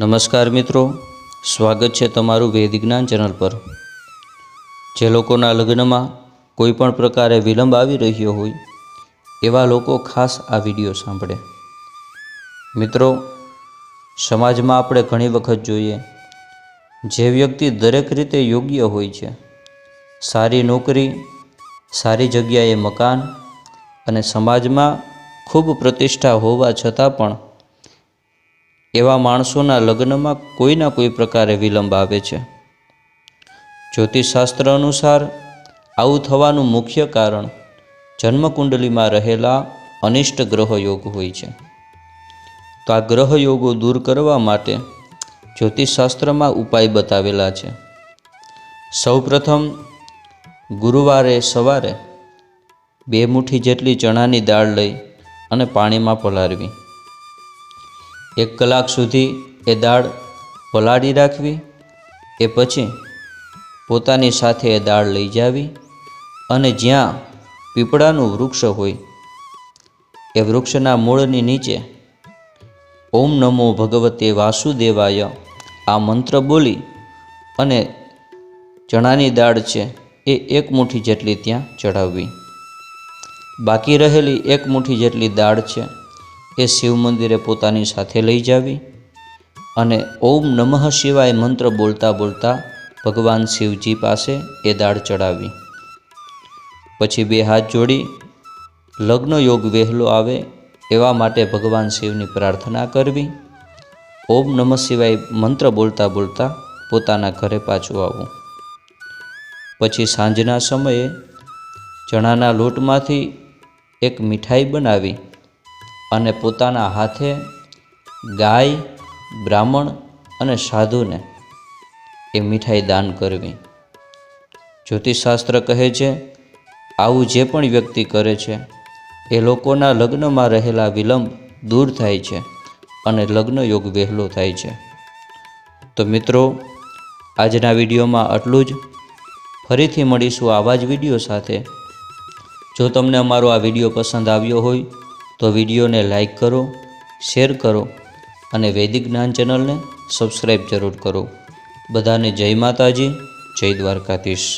નમસ્કાર મિત્રો, સ્વાગત છે તમારું વૈદિક જ્ઞાન ચેનલ પર. જે લોકોના લગ્નમાં કોઈ પણ પ્રકારે વિલંબ આવી રહ્યો હોય, એવા લોકો ખાસ આ વીડિયો સાંભળે. મિત્રો, સમાજમાં આપણે ઘણી વખત જોઈએ, જે વ્યક્તિ દરેક રીતે યોગ્ય હોય છે, સારી નોકરી, સારી જગ્યાએ મકાન અને સમાજમાં ખૂબ પ્રતિષ્ઠા હોવા છતાં પણ એવા માણસોના લગ્નમાં કોઈના કોઈ પ્રકારે વિલંબ આવે છે? જ્યોતિષશાસ્ત્ર અનુસાર આવું થવાનું મુખ્ય કારણ જન્મકુંડલીમાં રહેલા અનિષ્ટ ગ્રહ યોગ હોય છે. તો આ ગ્રહ યોગો દૂર કરવા માટે જ્યોતિષશાસ્ત્રમાં ઉપાય બતાવેલા છે. સૌપ્રથમ, ગુરુવારે સવારે બે મુઠ્ઠી જેટલી ચણાની દાળ લઈ અને પાણીમાં પલાળવી. એક કલાક સુધી એ દાળ પલાળી રાખવી, એ પછી પોતાની સાથે એ દાળ લઈ જાવી અને જ્યાં પીપળાનું વૃક્ષ હોય, એ વૃક્ષના મૂળની નીચે ઓમ નમો ભગવતે વાસુદેવાય આ મંત્ર બોલી અને ચણાની દાળ છે એ એક મુઠ્ઠી જેટલી ત્યાં ચઢાવવી. બાકી રહેલી એક મુઠ્ઠી જેટલી દાળ છે એ શિવ મંદિરે પોતાની સાથે લઈ જાવી અને ઓમ નમઃ શિવાય મંત્ર બોલતા બોલતા ભગવાન શિવજી પાસે એ દાળ ચડાવી. પછી બે હાથ જોડી લગ્ન યોગ વહેલો આવે એવા માટે ભગવાન શિવની પ્રાર્થના કરવી. ઓમ નમઃ શિવાય મંત્ર બોલતા બોલતા પોતાના ઘરે પાછું આવવું. પછી સાંજના સમયે ચણાના લોટમાંથી એક મીઠાઈ બનાવી અને પોતાના હાથે ગાય, બ્રાહ્મણ અને સાધુને એ મીઠાઈ દાન કરવી. જ્યોતિષશાસ્ત્ર કહે છે, આવું જે પણ વ્યક્તિ કરે છે, એ લોકોના લગ્નમાં રહેલા વિલંબ દૂર થાય છે અને લગ્ન યોગ વહેલો થાય છે. તો મિત્રો, આજના વિડીયોમાં આટલું જ. ફરીથી મળીશું આવા જ વીડિયો સાથે. જો તમને અમારો આ વીડિયો પસંદ આવ્યો હોય તો વિડીયોને લાઈક કરો, શેર કરો અને વૈદિક જ્ઞાન ચેનલને સબસ્ક્રાઈબ જરૂર કરો. બધાને જય માતાજી, જય દ્વારકાધીશ.